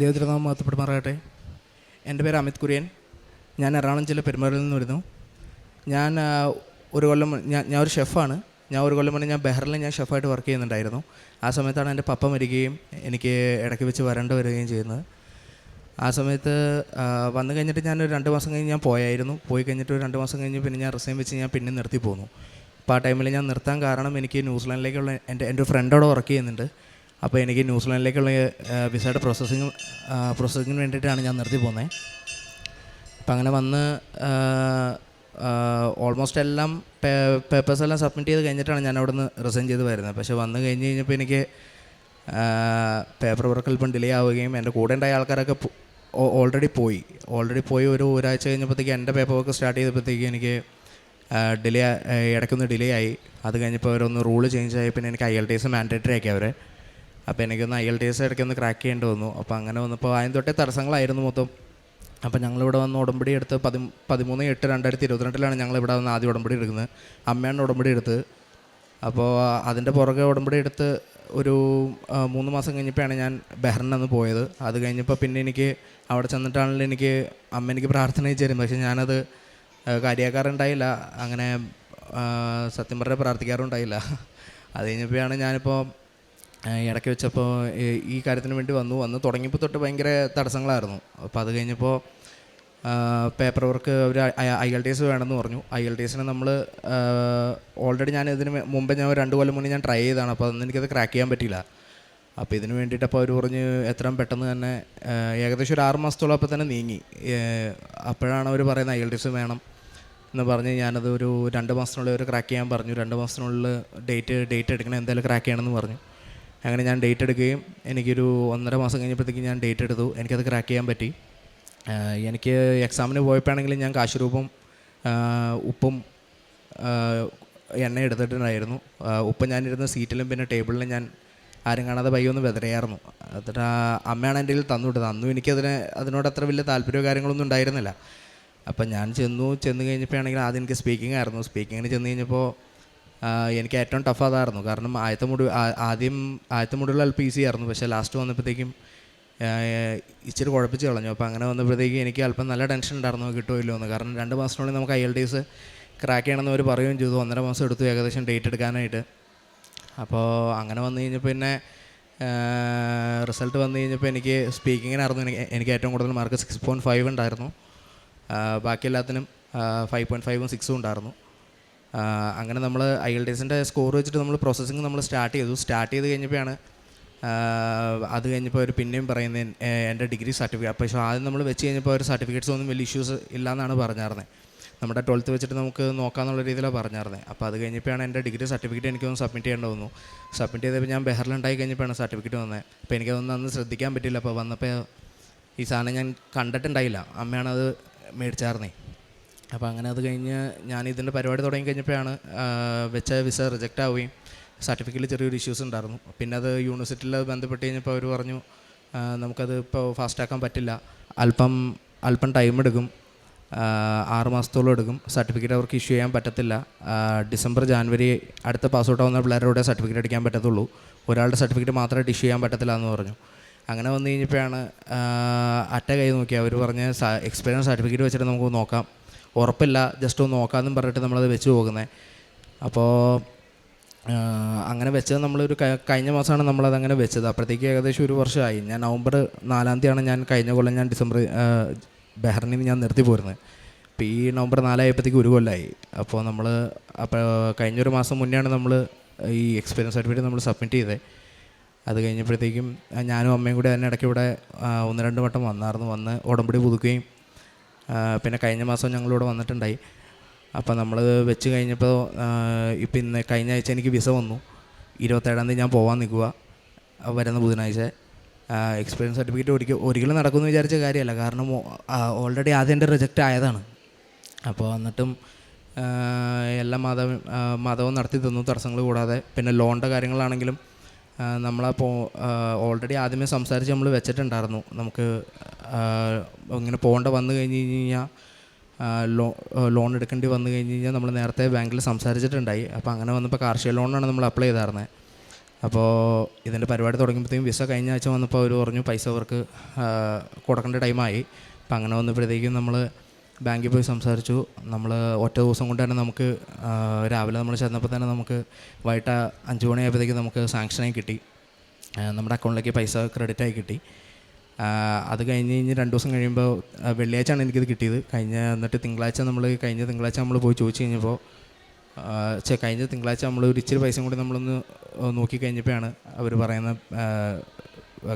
ദൈവത്തിരുനാമം മഹത്വപ്പെടുമാറാകട്ടെ എന്റെ പേര് അമിത് കുര്യൻ. ഞാൻ എറണാകുളം ജില്ല പെരുമാറിൽ നിന്ന് വരുന്നു ഞാൻ ഒരു കൊല്ലം ഞാൻ ഞാൻ ഒരു ഷെഫാണ്. ഞാൻ ഒരു കൊല്ലം മുന്നേ ഞാൻ ബെഹ്റിൽ ഞാൻ ഷെഫായിട്ട് വർക്ക് ചെയ്യുന്നുണ്ടായിരുന്നു. ആ സമയത്താണ് എന്റെ പപ്പ മരിക്കുകയും എനിക്ക് ഇടയ്ക്ക് വെച്ച് വരേണ്ടി വരികയും ചെയ്യുന്നത്. ആ സമയത്ത് വന്നു കഴിഞ്ഞിട്ട് ഞാൻ ഒരു രണ്ട് മാസം കഴിഞ്ഞ് ഞാൻ പോയായിരുന്നു. പോയി കഴിഞ്ഞിട്ട് ഒരു രണ്ട് മാസം കഴിഞ്ഞ് പിന്നെ ഞാൻ റിസൈൻ വെച്ച് ഞാൻ പിന്നെ നിർത്തി പോന്നു. അപ്പോൾ ആ ടൈമിൽ ഞാൻ നിർത്താൻ കാരണം എനിക്ക് ന്യൂസിലാൻഡിലേക്കുള്ള എന്റെ എന്റെ ഒരു ഫ്രണ്ട് അവിടെ വർക്ക് ചെയ്യുന്നുണ്ട്. അപ്പോൾ എനിക്ക് ന്യൂസിലാൻഡിലേക്കുള്ള വിസയുടെ പ്രോസസ്സിങ് പ്രോസസ്സിങ്ങിന് വേണ്ടിയിട്ടാണ് ഞാൻ നിർത്തി പോകുന്നത് അപ്പം അങ്ങനെ വന്ന് ഓൾമോസ്റ്റ് എല്ലാം പേപ്പേഴ്സ് എല്ലാം സബ്മിറ്റ് ചെയ്ത് കഴിഞ്ഞിട്ടാണ് ഞാൻ അവിടെ നിന്ന് റിസൈൻ ചെയ്ത് വരുന്നത്. പക്ഷേ വന്ന് കഴിഞ്ഞ് കഴിഞ്ഞപ്പോൾ എനിക്ക് പേപ്പർ വർക്ക് അല്പം ഡിലേ ആവുകയും എന്റെ കൂടെ ഉണ്ടായ ആൾക്കാരൊക്കെ ഓൾറെഡി പോയി. ഓൾറെഡി പോയി ഒരു ഒരാഴ്ച കഴിഞ്ഞപ്പോഴത്തേക്ക് എന്റെ പേപ്പർ വർക്ക് സ്റ്റാർട്ട് ചെയ്തപ്പോഴത്തേക്ക് എനിക്ക് ഡിലേ ഇടയ്ക്കൊന്ന് ഡിലേ ആയി. അത് കഴിഞ്ഞപ്പോൾ അവരൊന്ന് റൂൾ ചേഞ്ച് ആയി. പിന്നെ എനിക്ക് I L T S mandatory ആക്കി അപ്പോൾ എനിക്കൊന്ന് ഐ എൽ ടി എസ് ഇടയ്ക്കൊന്ന് ക്രാക്ക് ചെയ്യേണ്ടി വന്നു. അപ്പോൾ അങ്ങനെ വന്നപ്പോൾ ആദ്യം തൊട്ടേ തടസ്സങ്ങളായിരുന്നു മൊത്തം. അപ്പോൾ ഞങ്ങളിവിടെ വന്ന് ഉടമ്പടി എടുത്ത് പതി പതിമൂന്ന് എട്ട് രണ്ടായിരത്തി ഇരുപത്തിരണ്ടിലാണ് ഞങ്ങൾ ഇവിടെ വന്ന് ആദ്യം ഉടമ്പടി എടുക്കുന്നത്. അമ്മയാണ് ഉടമ്പടി എടുത്ത്. അപ്പോൾ അതിന്റെ പുറകെ ഉടമ്പടി എടുത്ത് ഒരു മൂന്ന് മാസം കഴിഞ്ഞപ്പോഴാണ് ഞാൻ ബഹ്റിനന്ന് പോയത്. അത് കഴിഞ്ഞപ്പോൾ പിന്നെ എനിക്ക് അവിടെ ചെന്നിട്ടാണെങ്കിൽ എനിക്ക് അമ്മ എനിക്ക് പ്രാർത്ഥന അയച്ചു തരും പക്ഷേ ഞാനത് കാര്യക്കാരുണ്ടായില്ല അങ്ങനെ സത്യം പറഞ്ഞാൽ പ്രാർത്ഥിക്കാറുണ്ടായില്ല അത് കഴിഞ്ഞപ്പോഴാണ് ഞാനിപ്പോൾ ഇടയ്ക്ക് വെച്ചപ്പോൾ ഈ- കാര്യത്തിന് വേണ്ടി വന്നു. വന്ന് തുടങ്ങിയപ്പോൾ തൊട്ട് ഭയങ്കര തടസ്സങ്ങളായിരുന്നു. അപ്പോൾ അത് കഴിഞ്ഞപ്പോൾ പേപ്പർ വർക്ക് അവർ ഐ എൽ ടി എസ് വേണമെന്ന് പറഞ്ഞു. ഐ എൽ ടി എസിന് നമ്മൾ ഓൾറെഡി ഞാൻ ഇതിന് മുമ്പേ ഞാൻ രണ്ട് കൊല്ലം മുന്നേ ഞാൻ ട്രൈ ചെയ്താണ് അപ്പോൾ അതൊന്നും എനിക്കത് ക്രാക്ക് ചെയ്യാൻ പറ്റിയില്ല. അപ്പോൾ ഇതിന് വേണ്ടിയിട്ട് അപ്പോൾ അവർ പറഞ്ഞ് എത്രയും പെട്ടെന്ന് തന്നെ ഏകദേശം ഒരു ആറ് മാസത്തോളം അപ്പോൾ തന്നെ നീങ്ങി. അപ്പോഴാണ് അവർ പറയുന്നത് ഐ എൽ ടി എസ് വേണം എന്ന് പറഞ്ഞ് ഞാനത് ഒരു രണ്ട് മാസത്തിനുള്ളിൽ ഒരു ക്രാക്ക് ചെയ്യാൻ പറഞ്ഞു. രണ്ട് മാസത്തിനുള്ളിൽ ഡേറ്റ് ഡേറ്റ് എടുക്കണം എന്തായാലും ക്രാക്ക് ചെയ്യണമെന്ന് പറഞ്ഞു. അങ്ങനെ ഞാൻ ഡേറ്റ് എടുക്കുകയും എനിക്കൊരു ഒന്നര മാസം കഴിഞ്ഞപ്പോഴത്തേക്ക് ഞാൻ ഡേറ്റ് എടുത്തു. എനിക്കത് ക്രാക്ക് ചെയ്യാൻ പറ്റി. എനിക്ക് എക്സാമിന് പോയപ്പോഴാണെങ്കിലും ഞാൻ കാശുരൂപം ഉപ്പും എണ്ണ എടുത്തിട്ടുണ്ടായിരുന്നു. ഉപ്പം ഞാനിരുന്ന സീറ്റിലും പിന്നെ ടേബിളിലും ഞാൻ ആരും കാണാതെ പയ്യെ ഒന്ന് വെതറിയായിരുന്നു. എന്നിട്ട് അമ്മയാണ് എന്റെ കയ്യിൽ തന്നുവിട്ടത് അന്നും എനിക്കതിന് അതിനോട് അത്ര വലിയ താല്പര്യമോ കാര്യങ്ങളൊന്നും ഉണ്ടായിരുന്നില്ല. അപ്പം ഞാൻ ചെന്നു. ചെന്ന് കഴിഞ്ഞപ്പോഴാണെങ്കിൽ ആദ്യം എനിക്ക് സ്പീക്കിംഗ് ആയിരുന്നു. സ്പീക്കിങ്ങിന് ചെന്ന് കഴിഞ്ഞപ്പോൾ എനിക്ക് ഏറ്റവും ടഫ് അതായിരുന്നു. കാരണം ആദ്യത്തെ മുടി ആദ്യം ആദ്യത്തെ മുടികൾ അല്പം ഈസി ആയിരുന്നു. പക്ഷേ ലാസ്റ്റ് വന്നപ്പോഴത്തേക്കും ഇച്ചിരി കുഴപ്പിച്ച് കളഞ്ഞു. അപ്പോൾ അങ്ങനെ വന്നപ്പോഴത്തേക്കും എനിക്ക് അല്പം നല്ല ടെൻഷൻ ഉണ്ടായിരുന്നു കിട്ടുമല്ലോ എന്ന്. കാരണം രണ്ട് മാസത്തിനുള്ളിൽ നമുക്ക് ഐ എൽ ഡീസ് ക്രാക്ക് ചെയ്യണമെന്ന് അവർ പറയുകയും ചെയ്തു. ഒന്നര മാസം എടുത്തു ഏകദേശം ഡേറ്റ് എടുക്കാനായിട്ട്. അപ്പോൾ അങ്ങനെ വന്നു കഴിഞ്ഞപ്പോൾ പിന്നെ റിസൾട്ട് വന്നു കഴിഞ്ഞപ്പോൾ എനിക്ക് സ്പീക്കിങ്ങിനായിരുന്നു എനിക്ക് എനിക്ക് ഏറ്റവും കൂടുതൽ മാർക്ക് സിക്സ് പോയിന്റ് ഫൈവ് ഉണ്ടായിരുന്നു. ബാക്കി എല്ലാത്തിനും ഫൈവ് പോയിന്റ് ഫൈവും സിക്സും ഉണ്ടായിരുന്നു. അങ്ങനെ നമ്മൾ ഐ എൽ ടി സ്കോർ വെച്ചിട്ട് നമ്മൾ പ്രോസസ്സിങ് നമ്മൾ സ്റ്റാർട്ട് ചെയ്തു. സ്റ്റാർട്ട് ചെയ്ത് കഴിഞ്ഞപ്പോഴാണ് അത് കഴിഞ്ഞപ്പോൾ അവർ പിന്നെയും പറയുന്നത് എന്റെ ഡിഗ്രി സർട്ടിഫിക്കറ്റ് പക്ഷേ ആദ്യം നമ്മൾ വെച്ച് കഴിഞ്ഞപ്പോൾ ഒരു സർട്ടിഫിക്കറ്റ്സ് ഒന്നും വലിയ ഇഷ്യൂസ് ഇല്ല എന്നാണ് പറഞ്ഞായിരുന്നത് നമ്മുടെ ട്വൽത്ത് വെച്ചിട്ട് നമുക്ക് നോക്കാമെന്നുള്ള രീതിയിലാണ് പറഞ്ഞായിരുന്നത് അപ്പോൾ അത് കഴിഞ്ഞപ്പോഴാണ് എന്റെ ഡിഗ്രി സർട്ടിഫിക്കറ്റ് എനിക്കൊന്ന് സബ്മിറ്റ് ചെയ്യേണ്ടി വന്നു സബ്മിറ്റ് ചെയ്തപ്പോൾ ഞാൻ ബെഹറിലുണ്ടായി കഴിഞ്ഞപ്പോഴാണ് സർട്ടിഫിക്കറ്റ് വന്നത് അപ്പോൾ എനിക്കതൊന്നും അന്ന് ശ്രദ്ധിക്കാൻ പറ്റില്ല അപ്പോൾ വന്നപ്പോൾ ഈ സാധനം ഞാൻ കണ്ടിട്ടുണ്ടായില്ല. അമ്മയാണ് അത് മേടിച്ചായിരുന്നേ. അപ്പോൾ അങ്ങനെ അത് കഴിഞ്ഞ് ഞാൻ ഇതിന്റെ പരിപാടി തുടങ്ങി കഴിഞ്ഞപ്പോഴാണ് വെച്ച വിസ റിജക്റ്റ് ആവുകയും സർട്ടിഫിക്കറ്റിൽ ചെറിയൊരു ഇഷ്യൂസ് ഉണ്ടായിരുന്നു. പിന്നെ അത് യൂണിവേഴ്സിറ്റിയിൽ ബന്ധപ്പെട്ട് കഴിഞ്ഞപ്പോൾ അവർ പറഞ്ഞു നമുക്കത് ഇപ്പോൾ ഫാസ്റ്റാക്കാൻ പറ്റില്ല. അല്പം അല്പം ടൈം എടുക്കും. ആറ് മാസത്തോളം എടുക്കും. സർട്ടിഫിക്കറ്റ് അവർക്ക് ഇഷ്യൂ ചെയ്യാൻ പറ്റത്തില്ല. ഡിസംബർ ജാനുവരി അടുത്ത പാസ് ഔട്ട് ആവുന്ന പിള്ളേരുടെ സർട്ടിഫിക്കറ്റ് അടിക്കാൻ പറ്റത്തുള്ളൂ. ഒരാളുടെ സർട്ടിഫിക്കറ്റ് മാത്രമായിട്ട് ഇഷ്യൂ ചെയ്യാൻ പറ്റത്തില്ല എന്ന് പറഞ്ഞു. അങ്ങനെ വന്നു കഴിഞ്ഞപ്പോഴാണ് അറ്റ കൈ നോക്കി. അവർ പറഞ്ഞ എക്സ്പീരിയൻസ് സർട്ടിഫിക്കറ്റ് വെച്ചിട്ട് നമുക്ക് നോക്കാം. ഉറപ്പില്ല. ജസ്റ്റ് ഒന്ന് നോക്കാമെന്നും പറഞ്ഞിട്ട് നമ്മളത് വെച്ച് പോകുന്നത് അപ്പോൾ അങ്ങനെ വെച്ചത് നമ്മളൊരു കഴിഞ്ഞ മാസമാണ് നമ്മളത് അങ്ങനെ വെച്ചത്. അപ്പോഴത്തേക്ക് ഏകദേശം ഒരു വർഷമായി ഞാൻ നവംബർ നാലാം തീയതിയാണ് ഞാൻ കഴിഞ്ഞ കൊല്ലം ഞാൻ ഡിസംബർ ബഹ്റിനിൽ നിന്ന് ഞാൻ നിർത്തി പോരുന്നത് അപ്പോൾ ഈ നവംബർ നാലായപ്പോഴത്തേക്ക് ഒരു കൊല്ലമായി അപ്പോൾ നമ്മൾ അപ്പോൾ കഴിഞ്ഞൊരു മാസം മുന്നെയാണ് നമ്മൾ ഈ എക്സ്പീരിയൻസ് സർട്ടിഫിക്കറ്റ് നമ്മൾ സബ്മിറ്റ് ചെയ്തത് അത് കഴിഞ്ഞപ്പോഴത്തേക്കും ഞാനും അമ്മയും കൂടി തന്നെ ഇടയ്ക്ക് ഇവിടെ ഒന്ന് രണ്ട് വട്ടം വന്നായിരുന്നു. വന്ന് ഉടമ്പടി പുതുക്കുകയും പിന്നെ കഴിഞ്ഞ മാസം ഞങ്ങളിവിടെ വന്നിട്ടുണ്ടായി. അപ്പോൾ നമ്മൾ വെച്ച് കഴിഞ്ഞപ്പോൾ ഇപ്പം ഇന്ന് കഴിഞ്ഞ ആഴ്ച എനിക്ക് വിസ വന്നു. ഇരുപത്തേഴാം തീയതി ഞാൻ പോകാൻ നിൽക്കുക വരുന്ന ബുധനാഴ്ച എക്സ്പീരിയൻസ് സർട്ടിഫിക്കറ്റ് ഒരിക്കൽ ഒരിക്കലും നടക്കുമെന്ന് വിചാരിച്ച കാര്യമല്ല. കാരണം ഓൾറെഡി ആദ്യം എന്റെ റിജക്റ്റ് ആയതാണ്. അപ്പോൾ എന്നിട്ടും എല്ലാ മതവും മതവും നടത്തി തന്നു തടസ്സങ്ങൾ കൂടാതെ. പിന്നെ ലോണിന്റെ കാര്യങ്ങളാണെങ്കിലും നമ്മളപ്പോൾ ഓൾറെഡി ആദ്യമേ സംസാരിച്ച് നമ്മൾ വെച്ചിട്ടുണ്ടായിരുന്നു. നമുക്ക് ഇങ്ങനെ പോകേണ്ട വന്നു കഴിഞ്ഞ് കഴിഞ്ഞാൽ ലോ ലോൺ എടുക്കേണ്ടി വന്നു കഴിഞ്ഞ് കഴിഞ്ഞാൽ നമ്മൾ നേരത്തെ ബാങ്കിൽ സംസാരിച്ചിട്ടുണ്ടായി. അപ്പോൾ അങ്ങനെ വന്നപ്പോൾ കാർഷിക ലോണാണ് നമ്മൾ അപ്ലൈ ചെയ്തായിരുന്നത് അപ്പോൾ ഇതിന്റെ പരിപാടി തുടങ്ങിയപ്പോഴത്തേക്കും വിസ കഴിഞ്ഞ ആഴ്ച വന്നപ്പോൾ അവർ പറഞ്ഞു പൈസ അവർക്ക് കൊടുക്കേണ്ട ടൈമായി അപ്പം അങ്ങനെ വന്നപ്പോഴത്തേക്കും നമ്മൾ ബാങ്കിൽ പോയി സംസാരിച്ചു. നമ്മൾ ഒറ്റ ദിവസം കൊണ്ട് തന്നെ നമുക്ക് രാവിലെ നമ്മൾ ചെന്നപ്പോൾ തന്നെ നമുക്ക് വൈകിട്ട് അഞ്ച് മണിയായപ്പോഴത്തേക്ക് നമുക്ക് സാങ്ഷനായി കിട്ടി. നമ്മുടെ അക്കൗണ്ടിലേക്ക് പൈസ ക്രെഡിറ്റ് ആയി കിട്ടി. അത് കഴിഞ്ഞ് കഴിഞ്ഞ് രണ്ട് ദിവസം കഴിയുമ്പോൾ വെള്ളിയാഴ്ചയാണ് എനിക്കിത് കിട്ടിയത്. കഴിഞ്ഞ എന്നിട്ട് തിങ്കളാഴ്ച നമ്മൾ കഴിഞ്ഞ തിങ്കളാഴ്ച നമ്മൾ പോയി ചോദിച്ചു കഴിഞ്ഞപ്പോൾ ചേ കഴിഞ്ഞ തിങ്കളാഴ്ച നമ്മൾ ഒരു ഇച്ചിരി പൈസയും കൂടി നമ്മളൊന്ന് നോക്കി കഴിഞ്ഞപ്പോഴാണ് അവർ പറയുന്ന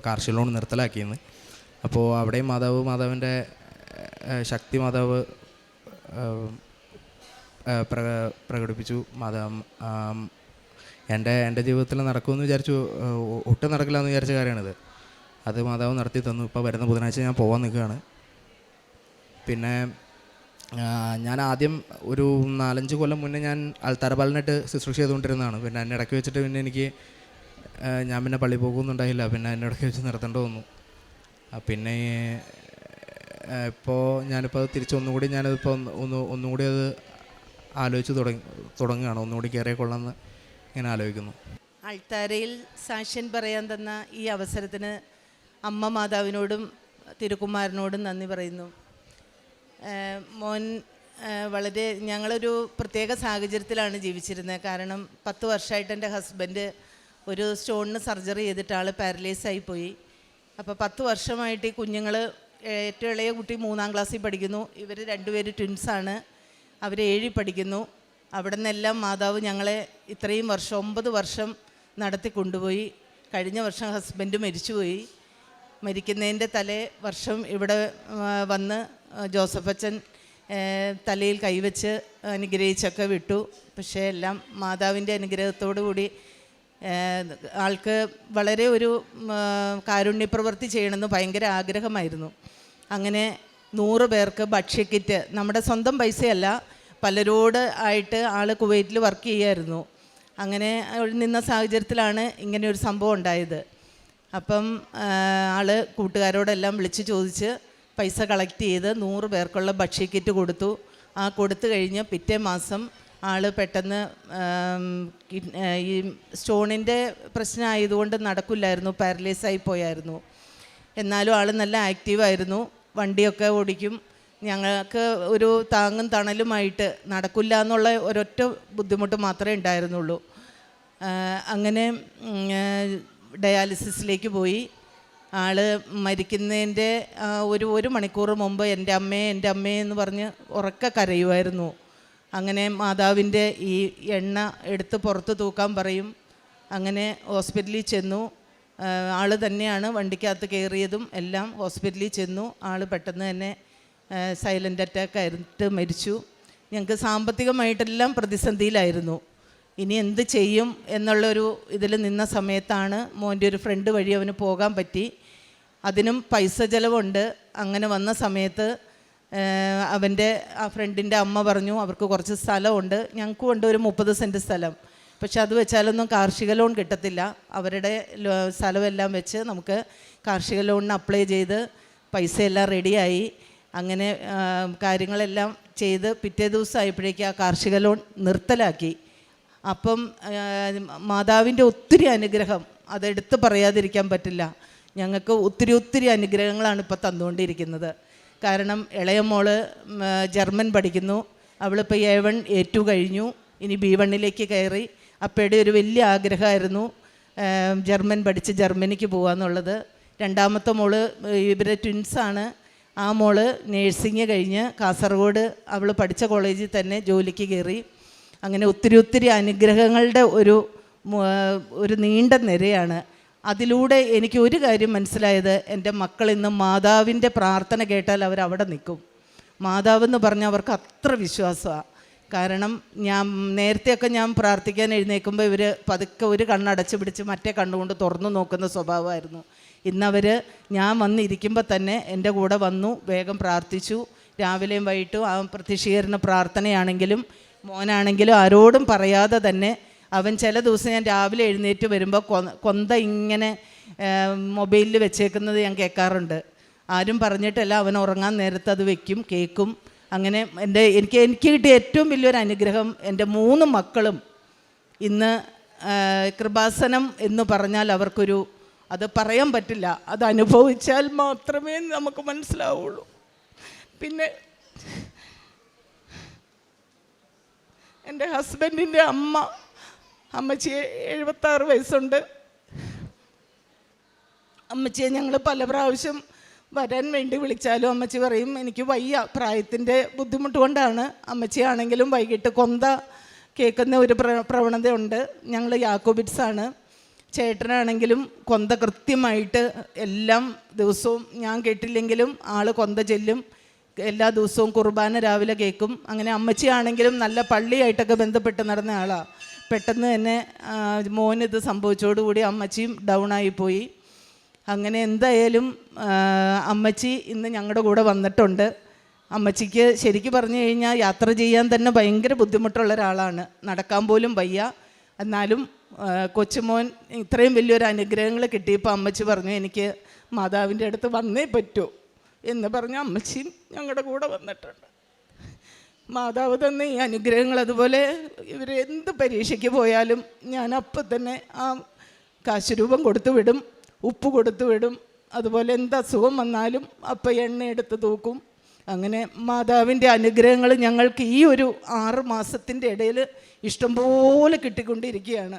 കാർഷിക ലോൺ നിർത്തലാക്കിയെന്ന്. അപ്പോൾ അവിടെയും മാതാവ് മാതാവിന്റെ ശക്തി മാതാവ് പ്ര പ്രകടിപ്പിച്ചു. മാതാവ് എന്റെ എന്റെ ജീവിതത്തിൽ നടക്കുമെന്ന് വിചാരിച്ചു ഒട്ടും നടക്കില്ല എന്ന് വിചാരിച്ച കാര്യമാണിത്. അത് മാതാവ് നടത്തി തന്നു. ഇപ്പോൾ വരുന്ന ബുധനാഴ്ച ഞാൻ പോകാൻ നിൽക്കുകയാണ്. പിന്നെ ഞാൻ ആദ്യം ഒരു നാലഞ്ച് കൊല്ലം മുന്നേ ഞാൻ അൽത്താരപാലിനായിട്ട് ശുശ്രൂഷ ചെയ്തുകൊണ്ടിരുന്നതാണ്. പിന്നെ എന്നെ ഇടയ്ക്ക് വെച്ചിട്ട് പിന്നെ എനിക്ക് ഞാൻ പിന്നെ പള്ളി പോകുന്നുണ്ടായില്ല. പിന്നെ എന്നെ ഇടയ്ക്ക് വെച്ച് നിർത്തേണ്ടി വന്നു. പിന്നെ ഇപ്പോൾ ഞാനിപ്പോൾ തിരിച്ച് ഒന്നുകൂടി ഞാനിപ്പോൾ ഒന്ന് ഒന്ന് ഒന്നുകൂടി അത് ആലോചിച്ച് തുടങ്ങി തുടങ്ങുകയാണ്. ഒന്നുകൂടി കയറിയ കൊള്ളാമെന്ന് ഇങ്ങനെ ആലോചിക്കുന്നു. അൾത്താരയിൽ സാക്ഷ്യൻ പറയാൻ തന്ന ഈ അവസരത്തിന് അമ്മ മാതാവിനോടും തിരുക്കുമാരനോടും നന്ദി പറയുന്നു. മോൻ വളരെ ഞങ്ങളൊരു പ്രത്യേക സാഹചര്യത്തിലാണ് ജീവിച്ചിരുന്നത്. കാരണം പത്ത് വർഷമായിട്ട് എന്റെ ഹസ്ബൻഡ് ഒരു സ്റ്റോണിന് സർജറി ചെയ്തിട്ട് ആൾ പാരലൈസ് ആയി പോയി. അപ്പോൾ പത്ത് വർഷമായിട്ട് ഈ കുഞ്ഞുങ്ങൾ ഏറ്റവും ഇളയ കുട്ടി മൂന്നാം ക്ലാസ്സിൽ പഠിക്കുന്നു. ഇവർ രണ്ടുപേര് ട്വിൻസാണ് അവർ ഏഴിൽ പഠിക്കുന്നു. അവിടെ നിന്നെല്ലാം മാതാവ് ഞങ്ങളെ ഇത്രയും വർഷം ഒമ്പത് വർഷം നടത്തി കൊണ്ടുപോയി. കഴിഞ്ഞ വർഷം ഹസ്ബൻഡ് മരിച്ചുപോയി. മരിക്കുന്നതിന്റെ തലേ വർഷം ഇവിടെ വന്ന് ജോസഫ് അച്ഛൻ തലയിൽ കൈവച്ച് അനുഗ്രഹിച്ചൊക്കെ വിട്ടു. പക്ഷേ എല്ലാം മാതാവിന്റെ അനുഗ്രഹത്തോടു കൂടി ആൾക്ക് വളരെ ഒരു കാരുണ്യപ്രവൃത്തി ചെയ്യണമെന്ന് ഭയങ്കര ആഗ്രഹമായിരുന്നു. അങ്ങനെ നൂറ് പേർക്ക് ഭക്ഷ്യക്കിറ്റ് നമ്മുടെ സ്വന്തം പൈസയല്ല പലരോട് ആയിട്ട് ആൾ കുവൈറ്റിൽ വർക്ക് ചെയ്യായിരുന്നു. അങ്ങനെ നിന്ന സാഹചര്യത്തിലാണ് ഇങ്ങനെ ഒരു സംഭവം ഉണ്ടായത്. അപ്പം ആൾ കൂട്ടുകാരോടെല്ലാം വിളിച്ച് ചോദിച്ച് പൈസ കളക്ട് ചെയ്ത് നൂറ് പേർക്കുള്ള ഭക്ഷ്യക്കിറ്റ് കൊടുത്തു. ആ കൊടുത്തു കഴിഞ്ഞ് പിറ്റേ മാസം ആൾ പെട്ടെന്ന് ഈ സ്റ്റോണിന്റെ പ്രശ്നമായതുകൊണ്ട് നടക്കില്ലായിരുന്നു പാരലൈസായി പോയായിരുന്നു. എന്നാലും ആൾ നല്ല ആക്റ്റീവായിരുന്നു വണ്ടിയൊക്കെ ഓടിക്കും. ഞങ്ങൾക്ക് ഒരു താങ്ങും തണലുമായിട്ട് നടക്കില്ല എന്നുള്ള ഒരൊറ്റ ബുദ്ധിമുട്ട് മാത്രമേ ഉണ്ടായിരുന്നുള്ളൂ. അങ്ങനെ ഡയാലിസിസിലേക്ക് പോയി. ആൾ മരിക്കുന്നതിന്റെ ഒരു ഒരു മണിക്കൂർ മുമ്പ് എന്റെ അമ്മയെ എന്റെ അമ്മേ എന്ന് പറഞ്ഞ് ഉറക്ക കരയുമായിരുന്നു. അങ്ങനെ മാതാവിന്റെ ഈ എണ്ണ എടുത്ത് പുറത്ത് തൂക്കാൻ പറയും. അങ്ങനെ ഹോസ്പിറ്റലിൽ ചെന്നു. ആൾ തന്നെയാണ് വണ്ടിക്കകത്ത് കയറിയതും എല്ലാം ഹോസ്പിറ്റലിൽ ചെന്നു. ആൾ പെട്ടെന്ന് തന്നെ സൈലന്റ് അറ്റാക്ക് ആയിട്ട് മരിച്ചു. ഞങ്ങൾക്ക് സാമ്പത്തികമായിട്ടെല്ലാം പ്രതിസന്ധിയിലായിരുന്നു. ഇനി എന്ത് ചെയ്യും എന്നുള്ളൊരു ഇതിൽ നിന്ന സമയത്താണ് മോന്റെ ഒരു ഫ്രണ്ട് വഴി അവന് പോകാൻ പറ്റി. അതിനും പൈസ ചിലവുണ്ട്. അങ്ങനെ വന്ന സമയത്ത് അവന്റെ ആ ഫ്രണ്ടിന്റെ അമ്മ പറഞ്ഞു അവർക്ക് കുറച്ച് സ്ഥലമുണ്ട്. ഞങ്ങൾക്കും ഉണ്ട് ഒരു മുപ്പത് സെന്റ് സ്ഥലം. പക്ഷെ അത് വെച്ചാലൊന്നും കാർഷിക ലോൺ കിട്ടത്തില്ല. അവരുടെ സ്ഥലമെല്ലാം വെച്ച് നമുക്ക് കാർഷിക ലോണിന് അപ്ലൈ ചെയ്ത് പൈസയെല്ലാം റെഡിയായി. അങ്ങനെ കാര്യങ്ങളെല്ലാം ചെയ്ത് പിറ്റേ ദിവസമായപ്പോഴേക്കും ആ കാർഷിക ലോൺ നിർത്തലാക്കി. അപ്പം മാതാവിന്റെ ഒത്തിരി അനുഗ്രഹം അതെടുത്ത് പറയാതിരിക്കാൻ പറ്റില്ല. ഞങ്ങൾക്ക് ഒത്തിരി ഒത്തിരി അനുഗ്രഹങ്ങളാണ് ഇപ്പോൾ തന്നുകൊണ്ടിരിക്കുന്നത്. കാരണം ഇളയ ജർമ്മൻ പഠിക്കുന്നു. അവളിപ്പോൾ എ വൺ എ ടു കഴിഞ്ഞു. ഇനി ബി വണ്ണിലേക്ക് കയറി. അപ്പയുടെ ഒരു വലിയ ആഗ്രഹമായിരുന്നു ജർമ്മൻ പഠിച്ച് ജർമ്മനിക്ക് പോകാമെന്നുള്ളത് രണ്ടാമത്തെ മോൾ ഇവരെ ട്വിൻസാണ് ആ മോൾ നേഴ്സിങ് കഴിഞ്ഞ് കാസർഗോഡ് അവൾ പഠിച്ച കോളേജിൽ തന്നെ ജോലിക്ക് കയറി. അങ്ങനെ ഒത്തിരി ഒത്തിരി അനുഗ്രഹങ്ങളുടെ ഒരു ഒരു നീണ്ട നിരയാണ്. അതിലൂടെ എനിക്ക് ഒരു കാര്യം മനസ്സിലായത് എന്റെ മക്കൾ ഇന്ന് മാതാവിന്റെ പ്രാർത്ഥന കേട്ടാൽ അവർ അവിടെ നിൽക്കും. മാതാവെന്ന് പറഞ്ഞാൽ അവർക്ക് അത്ര വിശ്വാസമാണ്. കാരണം ഞാൻ നേരത്തെയൊക്കെ ഞാൻ പ്രാർത്ഥിക്കാൻ എഴുന്നേൽക്കുമ്പോൾ ഇവർ പതുക്കെ ഒരു കണ്ണടച്ച് പിടിച്ച് മറ്റേ കണ്ണുകൊണ്ട് തുറന്നു നോക്കുന്ന സ്വഭാവമായിരുന്നു. ഇന്നവർ ഞാൻ വന്നിരിക്കുമ്പോൾ തന്നെ എന്റെ കൂടെ വന്നു വേഗം പ്രാർത്ഥിച്ചു. രാവിലെയും വൈകിട്ടും ആ പ്രതിഷീകരണ പ്രാർത്ഥനയാണെങ്കിലും മോനാണെങ്കിലും ആരോടും പറയാതെ തന്നെ അവൻ ചില ദിവസം ഞാൻ രാവിലെ എഴുന്നേറ്റ് വരുമ്പോൾ കൊന്ത ഇങ്ങനെ മൊബൈലിൽ വെച്ചേക്കുന്നത് ഞാൻ കേൾക്കാറുണ്ട് ആരും പറഞ്ഞിട്ടല്ല അവൻ ഉറങ്ങാൻ നേരത്ത് അത് വെക്കും കേൾക്കും അങ്ങനെ എന്റെ എനിക്ക് എനിക്ക് കിട്ടിയ ഏറ്റവും വലിയൊരു അനുഗ്രഹം എന്റെ മൂന്ന് മക്കളും ഇന്ന് കൃപാസനം എന്ന് പറഞ്ഞാൽ അവർക്കൊരു അത് പറയാൻ പറ്റില്ല. അത് അനുഭവിച്ചാൽ മാത്രമേ നമുക്ക് മനസ്സിലാവുള്ളൂ. പിന്നെ എന്റെ ഹസ്ബൻഡിന്റെ അമ്മ അമ്മച്ചിയെ എഴുപത്താറ് വയസ്സുണ്ട്. അമ്മച്ചിയെ ഞങ്ങൾ പല പ്രാവശ്യം വരാൻ വേണ്ടി വിളിച്ചാലും അമ്മച്ചി പറയും എനിക്ക് വയ്യ പ്രായത്തിന്റെ ബുദ്ധിമുട്ട് കൊണ്ടാണ്. അമ്മച്ചിയാണെങ്കിലും വൈകിട്ട് കൊന്ത കേൾക്കുന്ന ഒരു പ്ര പ്രവണതയുണ്ട്. ഞങ്ങൾ യാക്കോബിറ്റ്സ് ആണ് ചേട്ടനാണെങ്കിലും കൊന്ത കൃത്യമായിട്ട് എല്ലാം ദിവസവും ഞാൻ കേട്ടില്ലെങ്കിലും ആൾ കൊന്ത ചെല്ലും. എല്ലാ ദിവസവും കുർബാന രാവിലെ കേൾക്കും. അങ്ങനെ അമ്മച്ചിയാണെങ്കിലും നല്ല പള്ളിയായിട്ടൊക്കെ ബന്ധപ്പെട്ട് നടന്ന ആളാണ് പെട്ടെന്ന് തന്നെ മോനിത് സംഭവിച്ചോടുകൂടി അമ്മച്ചിയും ഡൗൺ ആയിപ്പോയി. അങ്ങനെ എന്തായാലും അമ്മച്ചി ഇന്ന് ഞങ്ങളുടെ കൂടെ വന്നിട്ടുണ്ട്. അമ്മച്ചിക്ക് ശരിക്കും പറഞ്ഞു കഴിഞ്ഞാൽ യാത്ര ചെയ്യാൻ തന്നെ ഭയങ്കര ബുദ്ധിമുട്ടുള്ള ഒരാളാണ്. നടക്കാൻ പോലും വയ്യ. എന്നാലും കൊച്ചുമോൻ ഇത്രയും വലിയൊരു അനുഗ്രഹങ്ങൾ കിട്ടിയപ്പോൾ അമ്മച്ചി പറഞ്ഞു എനിക്ക് മാതാവിന്റെ അടുത്ത് വന്നേ പറ്റൂ എന്ന് പറഞ്ഞ് അമ്മച്ചിയും ഞങ്ങളുടെ കൂടെ വന്നിട്ടുണ്ട്. മാതാവ് തന്ന ഈ അനുഗ്രഹങ്ങൾ അതുപോലെ ഇവർ എന്ത് പരീക്ഷയ്ക്ക് പോയാലും ഞാൻ അപ്പം തന്നെ ആ കാശുരൂപം കൊടുത്തു വിടും ഉപ്പ് കൊടുത്തു വിടും. അതുപോലെ എന്ത് അസുഖം വന്നാലും അപ്പം എണ്ണ എടുത്ത് തൂക്കും. അങ്ങനെ മാതാവിന്റെ അനുഗ്രഹങ്ങൾ ഞങ്ങൾക്ക് ഈ ഒരു ആറ് മാസത്തിന്റെ ഇടയിൽ ഇഷ്ടംപോലെ കിട്ടിക്കൊണ്ടിരിക്കുകയാണ്.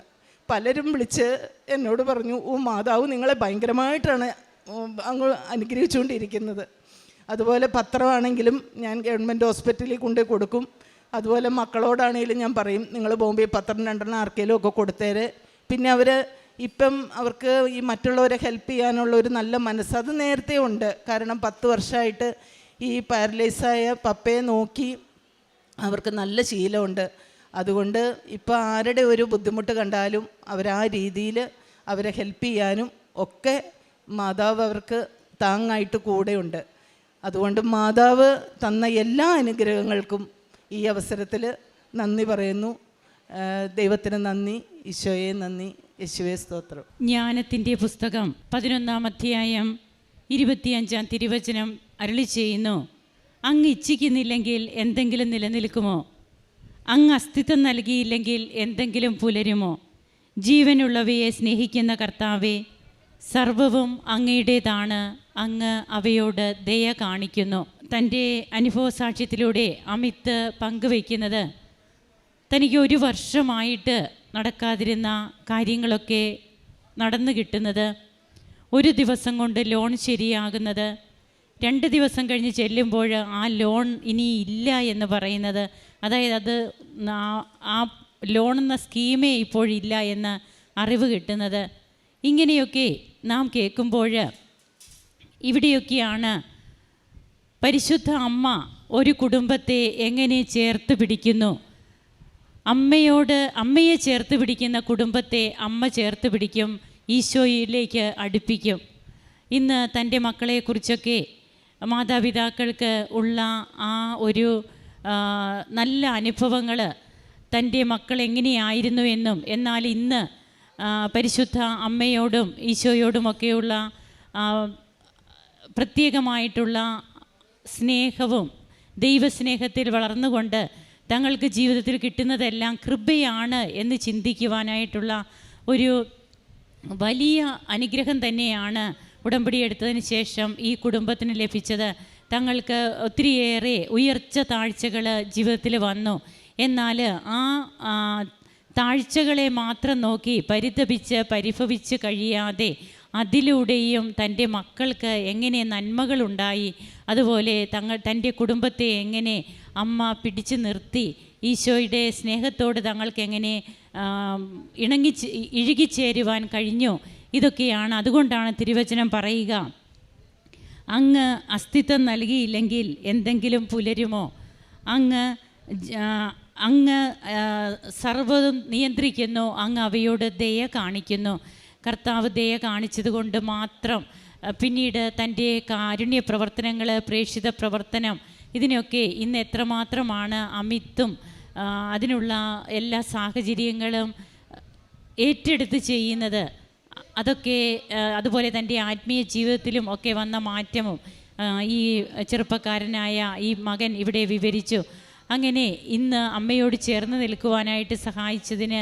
പലരും വിളിച്ച് എന്നോട് പറഞ്ഞു ഓ മാതാവ് നിങ്ങളെ ഭയങ്കരമായിട്ടാണ് അങ്ങ് അനുഗ്രഹിച്ചുകൊണ്ടിരിക്കുന്നത്. അതുപോലെ പത്രമാണെങ്കിലും ഞാൻ ഗവൺമെന്റ് ഹോസ്പിറ്റലിൽ കൊണ്ടുപോയി കൊടുക്കും. അതുപോലെ മക്കളോടാണെങ്കിലും ഞാൻ പറയും നിങ്ങൾ ബോംബെ പത്രം രണ്ടെണ്ണം ആർക്കെങ്കിലും ഒക്കെ കൊടുത്തേര്. പിന്നെ അവർ ഇപ്പം അവർക്ക് ഈ മറ്റുള്ളവരെ ഹെൽപ്പ് ചെയ്യാനുള്ള ഒരു നല്ല മനസ്സ് അത് നേരത്തെ ഉണ്ട്. കാരണം പത്ത് വർഷമായിട്ട് ഈ പാരലൈസായ പപ്പയെ നോക്കി അവർക്ക് നല്ല ശീലമുണ്ട്. അതുകൊണ്ട് ഇപ്പോൾ ആരുടെ ഒരു ബുദ്ധിമുട്ട് കണ്ടാലും അവരാ രീതിയിൽ അവരെ ഹെൽപ്പ് ചെയ്യാനും ഒക്കെ മാതാവ് അവർക്ക് താങ്ങായിട്ട് കൂടെയുണ്ട്. അതുകൊണ്ട് മാതാവ് തന്ന എല്ലാ അനുഗ്രഹങ്ങൾക്കും ഈ അവസരത്തിൽ നന്ദി പറയുന്നു. ദൈവത്തിന് നന്ദി ഈശോയെ നന്ദി യേശുവെ സ്തോത്രം. ജ്ഞാനത്തിന്റെ പുസ്തകം പതിനൊന്നാം അധ്യായം ഇരുപത്തിയഞ്ചാം തിരുവചനം അരളി ചെയ്യുന്നു. അങ്ങ് ഇച്ഛിക്കുന്നില്ലെങ്കിൽ എന്തെങ്കിലും നിലനിൽക്കുമോ? അങ്ങ് അസ്തിത്വം നൽകിയില്ലെങ്കിൽ എന്തെങ്കിലും പുലരുമോ? ജീവനുള്ളവയെ സ്നേഹിക്കുന്ന കർത്താവെ സർവവും അങ്ങയുടേതാണ്. അങ്ങ് അവയോട് ദയ കാണിക്കുന്നു. തന്റെ അനുഭവ സാക്ഷ്യത്തിലൂടെ അമിത് പങ്കുവയ്ക്കുന്നത് തനിക്ക് ഒരു വർഷമായിട്ട് നടക്കാതിരുന്ന കാര്യങ്ങളൊക്കെ നടന്നു കിട്ടുന്നത് ഒരു ദിവസം കൊണ്ട് ലോൺ ശരിയാകുന്നത് രണ്ട് ദിവസം കഴിഞ്ഞ് ചെല്ലുമ്പോൾ ആ ലോൺ ഇനി ഇല്ല എന്ന് പറയുന്നത്. അതായത് അത് ആ- ലോൺ എന്ന സ്കീമേ ഇപ്പോഴില്ല എന്ന് അറിവ് കിട്ടുന്നത്. ഇങ്ങനെയൊക്കെ നാം കേൾക്കുമ്പോൾ ഇവിടെയൊക്കെയാണ് പരിശുദ്ധ അമ്മ ഒരു കുടുംബത്തെ എങ്ങനെ ചേർത്ത് പിടിക്കുന്നു? അമ്മയോട് അമ്മയെ ചേർത്ത് പിടിക്കുന്ന കുടുംബത്തെ അമ്മ ചേർത്ത് പിടിക്കും ഈശോയിലേക്ക് അടുപ്പിക്കും. ഇന്ന് തന്റെ മക്കളെക്കുറിച്ചൊക്കെ മാതാപിതാക്കൾക്ക് ഉള്ള ആ ഒരു നല്ല അനുഭവങ്ങൾ തന്റെ മക്കൾ എങ്ങനെയായിരുന്നു എന്നും എന്നാൽ ഇന്ന് പരിശുദ്ധ അമ്മയോടും ഈശോയോടുമൊക്കെയുള്ള പ്രത്യേകമായിട്ടുള്ള സ്നേഹവും ദൈവസ്നേഹത്തിൽ വളർന്നുകൊണ്ട് തങ്ങൾക്ക് ജീവിതത്തിൽ കിട്ടുന്നതെല്ലാം കൃപയാണ് എന്ന് ചിന്തിക്കുവാനായിട്ടുള്ള ഒരു വലിയ അനുഗ്രഹം തന്നെയാണ് ഉടമ്പടി എടുത്തതിന് ശേഷം ഈ കുടുംബത്തിന് ലഭിച്ചത്. തങ്ങൾക്ക് ഒത്തിരിയേറെ ഉയർച്ച താഴ്ചകൾ ജീവിതത്തിൽ വന്നു. എന്നാൽ ആ താഴ്ചകളെ മാത്രം നോക്കി പരിതപിച്ച് പരിഭവിച്ച് കഴിയാതെ അതിലൂടെയും തന്റെ മക്കൾക്ക് എങ്ങനെ നന്മകളുണ്ടായി അതുപോലെ തങ്ങൾ തന്റെ കുടുംബത്തെ എങ്ങനെ അമ്മ പിടിച്ചു നിർത്തി ഈശോയുടെ സ്നേഹത്തോട് തങ്ങൾക്ക് എങ്ങനെ ഇണങ്ങി ഇഴുകിച്ചേരുവാൻ കഴിഞ്ഞു ഇതൊക്കെയാണ്. അതുകൊണ്ടാണ് തിരുവചനം പറയുക അങ്ങ് അസ്തിത്വം നൽകിയില്ലെങ്കിൽ എന്തെങ്കിലും പുലരുമോ? അങ്ങ് അങ്ങ് സർവതും നിയന്ത്രിക്കുന്നു അങ്ങ് അവയോട് ദയ കാണിക്കുന്നു. കർത്താവ് ദയ കാണിച്ചതുകൊണ്ട് മാത്രം പിന്നീട് തന്റെ കാരുണ്യ പ്രവർത്തനങ്ങൾ പ്രേക്ഷിത പ്രവർത്തനം ഇതിനൊക്കെ ഇന്ന് എത്രമാത്രമാണ് അമിത്തും അതിനുള്ള എല്ലാ സാഹചര്യങ്ങളും ഏറ്റെടുത്ത് ചെയ്യുന്നത് അതൊക്കെ അതുപോലെ തന്റെ ആത്മീയ ജീവിതത്തിലും ഒക്കെ വന്ന മാറ്റവും ഈ ചെറുപ്പക്കാരനായ ഈ മകൻ ഇവിടെ വിവരിച്ചു. അങ്ങനെ ഇന്ന് അമ്മയോട് ചേർന്ന് നിൽക്കുവാനായിട്ട് സഹായിച്ചതിന്